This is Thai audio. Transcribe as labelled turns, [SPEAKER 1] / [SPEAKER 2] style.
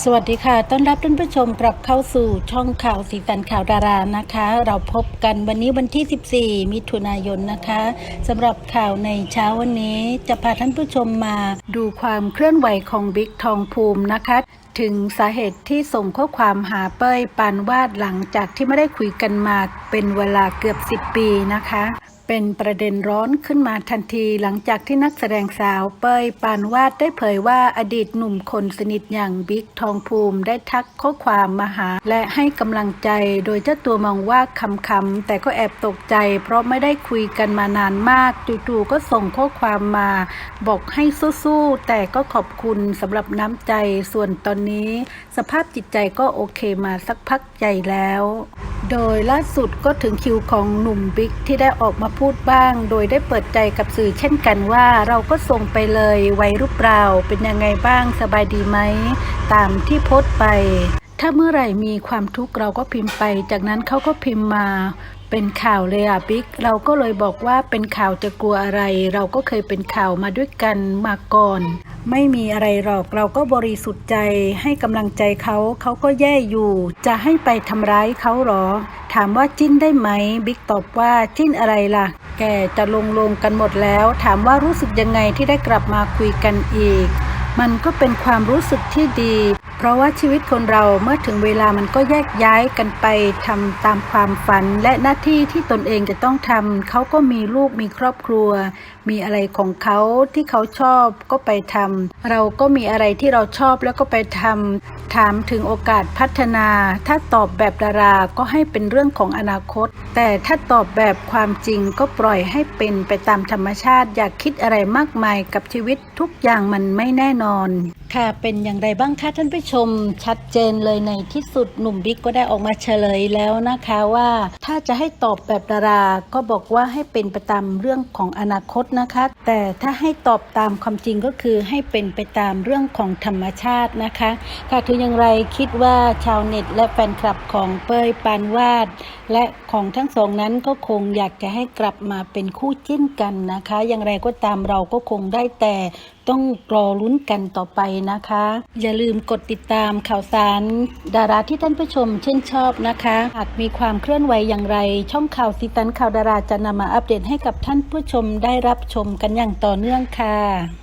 [SPEAKER 1] สวัสดีค่ะ ต้อนรับท่านผู้ชมกลับเข้าสู่ช่องข่าวสีสันข่าวดารานะคะ เราพบกันวันนี้วันที่ 14 มิถุนายนนะคะสำหรับข่าวในเช้าวันนี้จะพาท่านผู้ชมมาดูความเคลื่อนไหวของบิ๊กทองภูมินะคะถึงสาเหตุที่ส่งข้อความหาเป้ยปานวาดหลังจากที่ไม่ได้คุยกันมาเป็นเวลาเกือบ 10 ปีนะคะ เป็นประเด็นร้อนขึ้นมาทันทีหลังจากที่นักแสดงสาวเปยปานวาดได้เผยว่าอดีตหนุ่มคนสนิทอย่างบิ๊กทองภูมิได้ทักข้อความมาหา และให้กำลังใจโดยเจ้าตัวมองว่าคำๆแต่ก็แอบตกใจ เพราะไม่ได้คุยกันมานานมากจู่ๆก็ส่งข้อความมา บอกให้สู้ๆแต่ก็ขอบคุณสำหรับน้ำใจส่วนตอนนี้ สภาพจิตใจก็โอเคมาสักพักใหญ่แล้ว โดยล่าสุดก็ถึงคิวของหนุ่มบิ๊กที่ได้ออกมาพูดบ้าง โดยได้เปิดใจกับสื่อเช่นกันว่าเราก็ส่งไปเลยไวรูปเปล่าเป็นยังไงบ้างสบายดีไหม ตามที่โพสต์ไป ถ้าเมื่อไหร่มีความทุกข์เราก็พิมพ์ไป จากนั้นเขาก็พิมพ์มาเป็นข่าวเลยอะบิ๊กเราก็เลยบอกว่าเป็นข่าวจะกลัวอะไร เราก็เคยเป็นข่าวมาด้วยกันมาก่อน ไม่มีอะไรหรอกเราก็บริสุทธิ์ใจให้กำลังใจเขาเขาก็แย่อยู่ จะให้ไปทำร้ายเขาหรอ ถามว่าจิ้นได้ไหม บิ๊กตอบว่าจิ้นอะไรล่ะ แกจะลงลงกันหมดแล้ว ถามว่ารู้สึกยังไงที่ได้กลับมาคุยกันอีก มันก็เป็นความรู้สึกที่ดี เพราะว่าชีวิตคนเราเมื่อถึงเวลามันก็แยกย้ายกันไปทำตามความฝัน และหน้าที่ที่ตนเองจะต้องทำเขาก็มีลูกมีครอบครัว มีอะไรของเขาที่เขาชอบก็ไปทำเราก็มีอะไรที่เราชอบแล้วก็ไปทำถามถึงโอกาสพัฒนา ถ้าตอบแบบดาราก็ให้เป็นเรื่องของอนาคต แต่ถ้าตอบแบบความจริงก็ปล่อยให้เป็นไปตามธรรมชาติ อย่าคิดอะไรมากมายกับชีวิตทุกอย่างมันไม่แน่นอน ค่ะเป็นอย่างไรบ้างคะท่านผู้ชมชัดเจนเลยในที่สุดหนุ่มบิ๊กก็ได้ออกมาเฉลยแล้วนะคะว่า ถ้าจะให้ตอบแบบดาราก็บอกว่าให้เป็นไปตามเรื่องของอนาคตนะคะ แต่ถ้าให้ตอบตามความจริงก็คือให้เป็นไปตามเรื่องของธรรมชาตินะคะ ค่ะถึงอย่างไรคิดว่าชาวเน็ตและแฟนคลับของเป้ยปานวาด และของทั้งสองนั้นก็คงอยากจะให้กลับมาเป็นคู่จิ้นกันนะคะ อย่างไรก็ตามเราก็คงได้แต่ต้องรอลุ้นกันต่อไปนะคะ อย่าลืมกดติดตามข่าวสาร ดาราที่ท่านผู้ชมชื่นชอบนะคะ หากมีความเคลื่อนไหวอย่างไร ช่องข่าวสีตันข่าวดาราจะนำมาอัปเดตให้กับท่านผู้ชมได้รับชมกันอย่างต่อเนื่องค่ะ